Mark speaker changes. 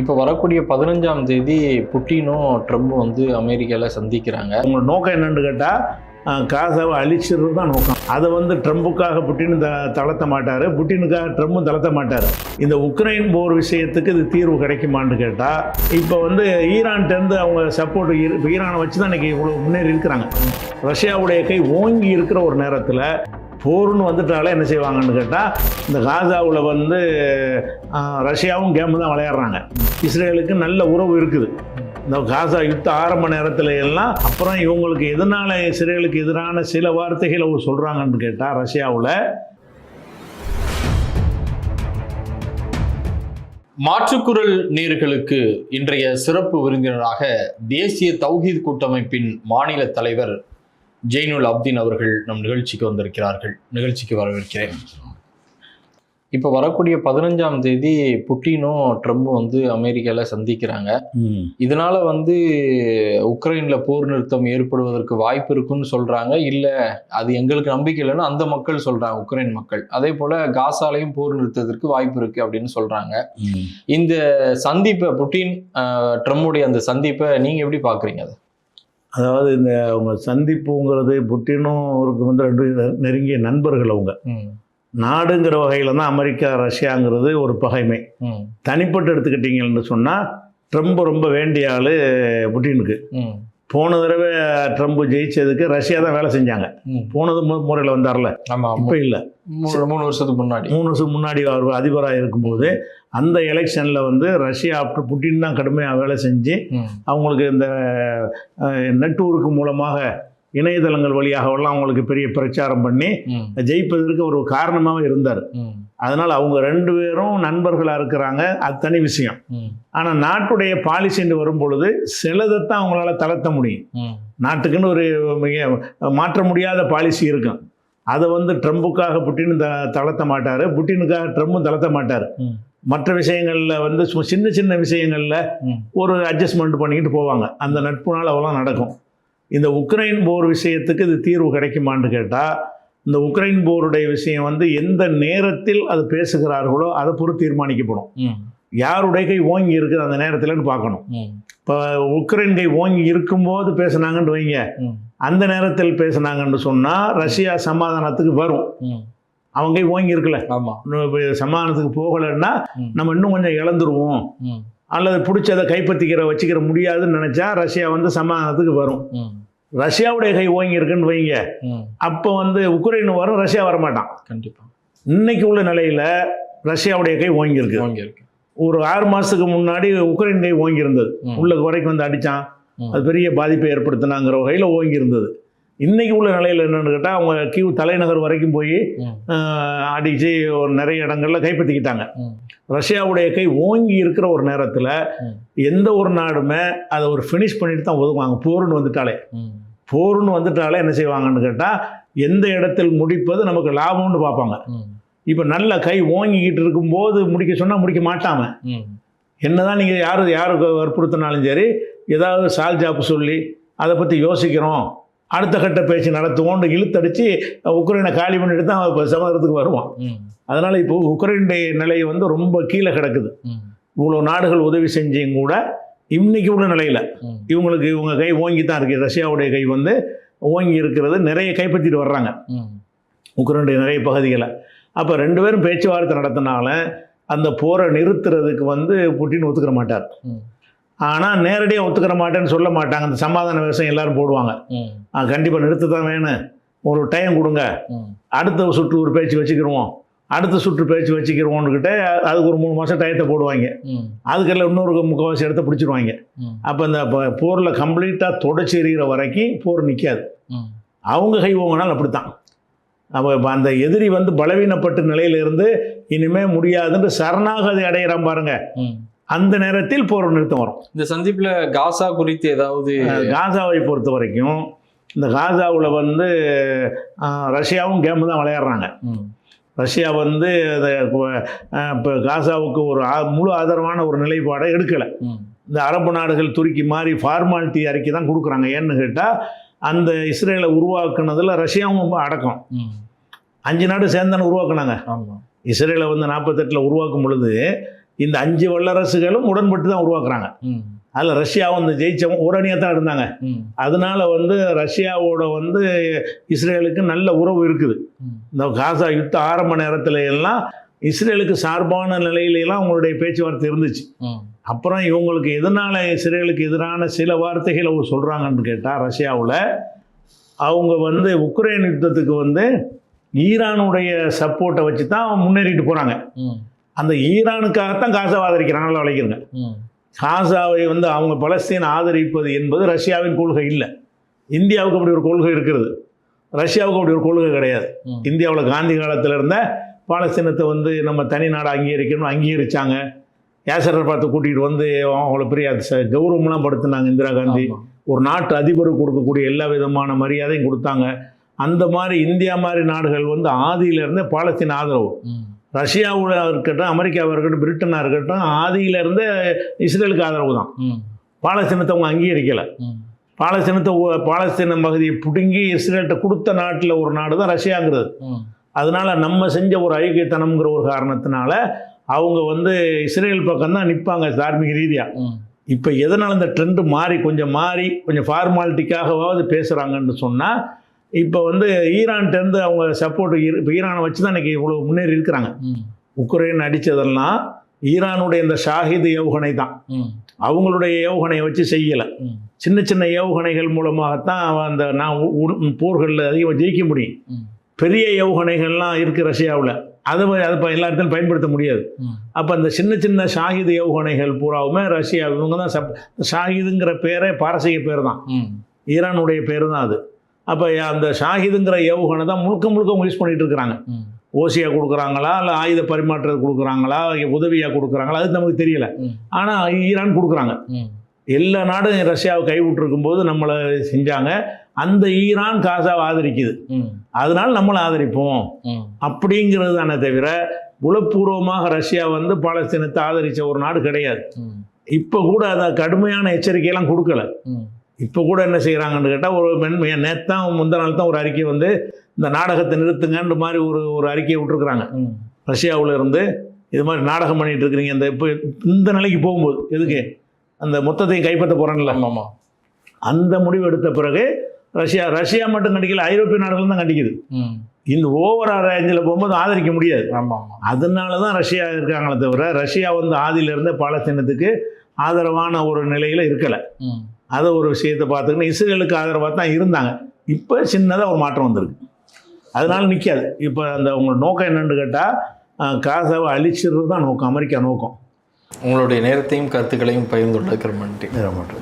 Speaker 1: இப்போ வரக்கூடிய பதினஞ்சாம் தேதி புட்டினும் ட்ரம்ப்பும் வந்து அமெரிக்காவில் சந்திக்கிறாங்க.
Speaker 2: அவங்க நோக்கம் என்னன்னு கேட்டால் காசாவை அழிச்சிடுறது தான் நோக்கம். அதை வந்து ட்ரம்புக்காக புட்டின் த தளர்த்த மாட்டார். புட்டினுக்காக ட்ரம்பும் தளர்த்த மாட்டார். இந்த உக்ரைன் போர் விஷயத்துக்கு இது தீர்வு கிடைக்குமான்னு கேட்டால் இப்போ வந்து ஈரான்கிட்டேருந்து அவங்க சப்போர்ட் இப்போ ஈரானை வச்சு தான் இன்றைக்கி இவ்வளோ முன்னேறி இருக்கிறாங்க. ரஷ்யாவுடைய கை ஓங்கி இருக்கிற ஒரு நேரத்தில் போர்னு வந்துட்டாலே என்ன செய்வாங்கன்னு கேட்டால் இந்த காசாவில் வந்து ரஷ்யாவும் கேம் தான் விளையாடுறாங்க. இஸ்ரேலுக்கு நல்ல உறவு இருக்குது. இந்த காசா யுத்தம் ஆரம்ப நேரத்தில் எல்லாம் அப்புறம் இவங்களுக்கு எதனால் இஸ்ரேலுக்கு எதிரான சில வார்த்தைகளை சொல்கிறாங்கன்னு கேட்டால் ரஷ்யாவில்
Speaker 1: மாற்றுக்குரல் நேர்களுக்கு இன்றைய சிறப்பு விருந்தினராக தேசிய தௌஹீத் கூட்டமைப்பின் மாநில தலைவர் ஜெய்னுல் அப்தீன் அவர்கள் நம் நிகழ்ச்சிக்கு வந்திருக்கிறார்கள். நிகழ்ச்சிக்கு வரவேற்கிறேன். இப்போ வரக்கூடிய பதினஞ்சாம் தேதி புட்டினும் ட்ரம்பும் வந்து அமெரிக்காவில் சந்திக்கிறாங்க. இதனால வந்து உக்ரைன்ல போர் நிறுத்தம் ஏற்படுவதற்கு வாய்ப்பு இருக்குன்னு சொல்றாங்க. இல்ல அது எங்களுக்கு நம்பிக்கை இல்லைன்னு அந்த மக்கள் சொல்றாங்க உக்ரைன் மக்கள். அதே போல காசாலையும் போர் நிறுத்தத்திற்கு வாய்ப்பு இருக்கு அப்படின்னு சொல்றாங்க. இந்த சந்திப்பை புட்டின் ட்ரம்புடைய அந்த சந்திப்பை நீங்க எப்படி பாக்குறீங்க அதை?
Speaker 2: அதாவது இந்த அவங்க சந்திப்புங்கிறது புட்டினும் அவருக்கு வந்து ரெண்டு நெருங்கிய நண்பர்கள் அவங்க. நாடுங்கிற வகையில் தான் அமெரிக்கா ரஷ்யாங்கிறது ஒரு பகைமை. தனிப்பட்டு எடுத்துக்கிட்டீங்கன்னு சொன்னால் ட்ரம்ப் ரொம்ப வேண்டிய ஆள் புட்டினுக்கு. போன தடவை ட்ரம்ப் ஜெயிச்சதுக்கு ரஷ்யா தான் வேலை செஞ்சாங்க. போனது முறையில் வந்தார்ல. இப்போ இல்லை.
Speaker 1: மூணு வருஷத்துக்கு முன்னாடி.
Speaker 2: மூணு வருஷம் முன்னாடி அவர் அதிபராக இருக்கும்போது அந்த எலெக்ஷனில் வந்து ரஷ்யா அப்படி புட்டின் தான் கடுமையாக வேலை செஞ்சு அவங்களுக்கு இந்த நெட்வொர்க் மூலமாக இணையதளங்கள் வழியாகவெல்லாம் அவங்களுக்கு பெரிய பிரச்சாரம் பண்ணி ஜெயிப்பதற்கு ஒரு காரணமாக இருந்தார். அதனால் அவங்க ரெண்டு பேரும் நண்பர்களாக இருக்கிறாங்க. அது தனி விஷயம். ஆனால் நாட்டுடைய பாலிசின்னு வரும் பொழுது சிலதைத்தான் அவங்களால தளர்த்த முடியும். நாட்டுக்குன்னு ஒரு மாற்ற முடியாத பாலிசி இருக்கும். அதை வந்து ட்ரம்புக்காக புட்டின் த தளர்த்த மாட்டார். புட்டினுக்காக ட்ரம்பும் தளர்த்த மாட்டார். மற்ற விஷயங்களில் வந்து சின்ன சின்ன விஷயங்களில். ஒரு அட்ஜஸ்ட்மெண்ட் பண்ணிக்கிட்டு போவாங்க. அந்த நட்புனால் அவ்வளோ நடக்கும். இந்த உக்ரைன் போர் விஷயத்துக்கு இது தீர்வு கிடைக்குமான்னு கேட்டால் இந்த உக்ரைன் போருடைய விஷயம் வந்து எந்த நேரத்தில் அது பேசுகிறார்களோ அதை பொறுத்து தீர்மானிக்கப்படும். யாருடைய கை ஓங்கி இருக்குது அந்த நேரத்தில்னு பார்க்கணும். இப்போ உக்ரைன் கை ஓங்கி இருக்கும்போது பேசுனாங்கன்னு வைங்க. அந்த நேரத்தில் பேசுனாங்கன்னு சொன்னால் ரஷ்யா சமாதானத்துக்கு வரும். அவங்க கை ஓங்கி இருக்கல சமாதானத்துக்கு போகலைன்னா. நம்ம இன்னும் கொஞ்சம் இழந்துருவோம். அல்லது பிடிச்சதை கைப்பற்றிக்கிற வச்சுக்கிற முடியாதுன்னு நினச்சா ரஷ்யா வந்து சமாதானத்துக்கு வரும். ரஷ்யாவுடைய கை ஓங்கி இருக்குன்னு வைங்க. அப்போ வந்து உக்ரைன் வரும் ரஷ்யா வரமாட்டான்.
Speaker 1: கண்டிப்பா.
Speaker 2: இன்னைக்கு உள்ள நிலையில் ரஷ்யாவுடைய கை ஓங்கி இருக்கு
Speaker 1: வாங்கி இருக்கு
Speaker 2: ஒரு ஆறு மாதத்துக்கு முன்னாடி உக்ரைன் கை ஓங்கி இருந்தது உள்ள வரைக்கும் வந்து அடித்தான். அது பெரிய பாதிப்பை ஏற்படுத்தினாங்கிற வகையில் ஓங்கி இருந்தது இன்னைக்கு உள்ள நிலையில் என்னன்னு கேட்டால் அவங்க கியூ தலைநகர் வரைக்கும் போய் அடித்து ஒரு நிறைய இடங்கள்ல கைப்பற்றிக்கிட்டாங்க. ரஷ்யாவுடைய கை ஓங்கி இருக்கிற ஒரு நேரத்தில். எந்த ஒரு நாடுமே அதை ஒரு ஃபினிஷ் பண்ணிட்டு தான் ஒதுக்குவாங்க. போர்னு வந்துட்டாலே. போர்னு வந்துட்டாலே என்ன செய்வாங்கன்னு கேட்டால் எந்த இடத்தில் முடிப்பது நமக்கு லாபம்னு பார்ப்பாங்க. இப்போ நல்ல கை ஓங்கிக்கிட்டு இருக்கும்போது முடிக்க சொன்னால் முடிக்க மாட்டாம.
Speaker 1: ம்,
Speaker 2: என்னதான் நீங்கள் யார் யாருக்கு வற்புறுத்தினாலும் சரி ஏதாவது சால் ஜாப்பு சொல்லி அதை பற்றி யோசிக்கிறோம். அடுத்த கட்ட பேச்சு நடத்துவோம்னு இழுத்தடிச்சு உக்ரைனை காலி பண்ணிட்டு தான் இப்போ சமாதானத்துக்கு வருவான். அதனால் இப்போ உக்ரைனுடைய நிலை வந்து ரொம்ப கீழே கிடக்குது. இவ்வளோ நாடுகள் உதவி செஞ்சும் கூட இன்னைக்கு உள்ள நிலையில். இவங்களுக்கு இவங்க கை ஓங்கி தான் இருக்குது ரஷ்யாவுடைய கை வந்து ஓங்கி இருக்கிறது. நிறைய கைப்பற்றிட்டு வர்றாங்க. உக்ரைனுடைய நிறைய பகுதிகளை. அப்போ ரெண்டு பேரும் பேச்சுவார்த்தை நடத்தினால அந்த போரை நிறுத்துறதுக்கு வந்து புட்டின் ஒத்துக்கிற மாட்டார். ஆனால் நேரடியாக ஒத்துக்கிற மாட்டேன்னு சொல்ல மாட்டாங்க. அந்த சமாதான விவசாயம் எல்லாரும் போடுவாங்க. கண்டிப்பாக நிறுத்த தான் வேணும். ஒரு டைம் கொடுங்க.
Speaker 1: அடுத்த
Speaker 2: சுற்று ஒரு பேச்சு வச்சுக்கிருவோம். அடுத்த சுற்று பேச்சு வச்சுக்கிறோன்னுக்கிட்ட அதுக்கு ஒரு மூணு மாதம் டயத்தை போடுவாங்க. அதுக்கெல்லாம் இன்னொரு முக்கால்வாசி இடத்த பிடிச்சிருவாங்க. அப்போ இந்த போரில் கம்ப்ளீட்டாக தொடச்சி எறிகிற வரைக்கும் போர் நிற்காது. அவங்க கை ஓங்கினாலும் அப்படித்தான். அப்போ இப்போ அந்த எதிரி வந்து பலவீனப்பட்ட நிலையிலிருந்து இனிமே முடியாதுன்னு சரணாகதி அடையிறான் பாருங்க. அந்த நேரத்தில் போர் நிறுத்தம் வரும்.
Speaker 1: இந்த சந்திப்புல காசா குறித்து ஏதாவது
Speaker 2: காசாவை பொறுத்த வரைக்கும் இந்த காசாவில் வந்து ரஷ்யாவும் கேமு தான் விளையாடுறாங்க. ரஷ்யா வந்து இப்போ காசாவுக்கு ஒரு முழு ஆதரவான ஒரு நிலைப்பாடை எடுக்கலை. இந்த அரபு நாடுகள் துருக்கி மாதிரி ஃபார்மாலிட்டி அறிக்கை தான் கொடுக்குறாங்க. ஏன்னு கேட்டால் அந்த இஸ்ரேலை உருவாக்குனதுல ரஷ்யாவும் அடக்கம். அஞ்சு நாடு சேர்ந்தானே உருவாக்குனாங்க. இஸ்ரேலை வந்து நாற்பத்தெட்டில் உருவாக்கும் பொழுது இந்த அஞ்சு வல்லரசுகளும் உடன்பட்டு தான் உருவாக்குறாங்க அதில் ரஷ்யாவும் இந்த ஜெயிச்சவங்க ஒரு அணியாக தான் இருந்தாங்க அதனால வந்து ரஷ்யாவோட வந்து இஸ்ரேலுக்கு நல்ல உறவு இருக்குது. இந்த காசா யுத்த ஆரம்ப நேரத்துல எல்லாம் இஸ்ரேலுக்கு சார்பான நிலையில எல்லாம் அவங்களுடைய பேச்சுவார்த்தை இருந்துச்சு. அப்புறம் இவங்களுக்கு எதனால இஸ்ரேலுக்கு எதிரான சில வார்த்தைகளை அவங்க சொல்கிறாங்கன்னு கேட்டால் ரஷ்யாவில் அவங்க வந்து உக்ரைன் யுத்தத்துக்கு வந்து ஈரானுடைய சப்போர்ட்டை வச்சு தான் முன்னேறிட்டு போகிறாங்க அந்த ஈரானுக்காகத்தான் காசாவை ஆதரிக்கிறாங்க நல்லா விளைக்கிறங்க காசாவை வந்து அவங்க பலஸ்தீன் ஆதரிப்பது என்பது ரஷ்யாவின் கொள்கை இல்லை. இந்தியாவுக்கு அப்படி ஒரு கொள்கை இருக்கிறது. ரஷ்யாவுக்கு அப்படி ஒரு கொள்கை கிடையாது. இந்தியாவில் காந்தி காலத்தில் இருந்த பாலஸ்தீனத்தை வந்து நம்ம தனி நாடு அங்கீகரிக்கணும் அங்கீகரிச்சாங்க. யாசரை பார்த்து கூட்டிகிட்டு வந்து அவங்கள பெரிய கௌரவம்லாம் படுத்துனாங்க இந்திரா காந்தி. ஒரு நாட்டு அதிபருக்கு கொடுக்கக்கூடிய எல்லா விதமான மரியாதையும் கொடுத்தாங்க. அந்த மாதிரி இந்தியா மாதிரி நாடுகள் வந்து ஆதியிலிருந்தே பாலஸ்தீன் ஆதரவு. ரஷ்யாவில் இருக்கட்டும் அமெரிக்காவாக இருக்கட்டும் பிரிட்டனாக இருக்கட்டும் ஆதியிலிருந்தே இஸ்ரேலுக்கு ஆதரவு தான். பாலஸ்தீனத்தை அவங்க அங்கீகரிக்கலை. பாலஸ்தீனத்தை பாலஸ்தீன பகுதியை பிடுங்கி இஸ்ரேல்கிட்ட கொடுத்த நாட்டில் ஒரு நாடு தான் ரஷ்யாங்கிறது. அதனால நம்ம செஞ்ச ஒரு ஐக்கியத்தனம்ங்கிற ஒரு காரணத்தினால அவங்க வந்து இஸ்ரேல் பக்கம் தான் நிற்பாங்க தார்மீக ரீதியாக இப்போ எதனால் இந்த ட்ரெண்டு மாறி கொஞ்சம் மாறி கொஞ்சம் ஃபார்மாலிட்டிக்காகவாவது பேசுகிறாங்கன்னு சொன்னால் இப்போ வந்து ஈரான்ட்டேருந்து அவங்க சப்போர்ட் இப்போ ஈரானை வச்சு தான் இன்றைக்கி இவ்வளோ முன்னேறி இருக்கிறாங்க. உக்ரைன் அடித்ததெல்லாம் ஈரானுடைய இந்த ஷாஹித் ஏவுகணை தான். அவங்களுடைய ஏவுகணையை வச்சு செய்யலை. சின்ன சின்ன ஏவுகணைகள் மூலமாகத்தான் அந்த நான் போர்களில் அதிகமாக ஜெயிக்க முடியும். பெரிய ஏவுகணைகள்லாம் இருக்குது ரஷ்யாவில். அதை அதை எல்லா இடத்துலையும் பயன்படுத்த முடியாது. அப்போ அந்த சின்ன சின்ன ஷாஹித் ஏவுகணைகள் பூராவுமே ரஷ்யா இவங்க தான் சப் ஷாஹிதுங்கிற பேரே பாரசீக பேர் தான். ஈரானுடைய பேர் தான் அது. அப்போ அந்த ஷாஹிதுங்கிற ஏவுகணை தான் முழுக்க முழுக்க அவங்க யூஸ் பண்ணிட்டு இருக்கிறாங்க. ஓசியாக கொடுக்குறாங்களா இல்லை ஆயுத பரிமாற்றத்தை கொடுக்குறாங்களா உதவியாக கொடுக்குறாங்களா அது நமக்கு தெரியல. ஆனால் ஈரான் கொடுக்குறாங்க. எல்லா நாடும் ரஷ்யாவை கைவிட்டிருக்கும் போது நம்மளை செஞ்சாங்க. அந்த ஈரான் காசாவை ஆதரிக்குது. அதனால நம்மளை ஆதரிப்போம். அப்படிங்கிறது தானே தவிர உளப்பூர்வமாக ரஷ்யா வந்து பாலஸ்தீனத்தை ஆதரித்த ஒரு நாடு கிடையாது. இப்போ கூட அதை கடுமையான எச்சரிக்கையெல்லாம் கொடுக்கல. இப்போ கூட என்ன செய்கிறாங்கன்னு கேட்டால் ஒரு மென்மையை நேத்தான் முந்த நாள் தான் ஒரு அறிக்கை வந்து இந்த நாடகத்தை நிறுத்துங்கன்ற மாதிரி ஒரு ஒரு அறிக்கையை விட்டுருக்குறாங்க. ரஷ்யாவில் இருந்து இது மாதிரி நாடகம் பண்ணிட்டு இருக்கிறீங்க. இந்த இப்போ இந்த நிலைக்கு போகும்போது எதுக்கு? அந்த மொத்தத்தையும் கைப்பற்ற போகிறேன்ல
Speaker 1: ஆமா, ஆமா.
Speaker 2: அந்த முடிவு எடுத்த பிறகு ரஷ்யா ரஷ்யா மட்டும் கண்டிக்கல ஐரோப்பிய நாடுகள் தான் கண்டிக்குது. இந்த ஓவரா ரேஞ்சில் போகும்போது ஆதரிக்க முடியாது.
Speaker 1: ஆமா, ஆமா.
Speaker 2: அதனால தான் ரஷ்யா இருக்காங்களே தவிர ரஷ்யா வந்து ஆதியிலிருந்தே பாலஸ்தீனத்துக்கு ஆதரவான ஒரு நிலையில் இருக்கலை. அதை ஒரு விஷயத்தை பார்த்துக்கின்னு இஸ்ரேலுக்கு ஆதரவாக தான் இருந்தாங்க. இப்போ சின்னதாக ஒரு மாற்றம் வந்திருக்கு. அதனால நிற்காது இப்போ அந்த உங்களோட நோக்கம் என்னன்னு கேட்டால் காசாவை அழிச்சிடுறது தான் நோக்கம். அமெரிக்கா நோக்கம்.
Speaker 1: உங்களுடைய நேரத்தையும் கருத்துக்களையும் பகிர்ந்துள்ள நன்றி.
Speaker 2: வேற மாற்றம்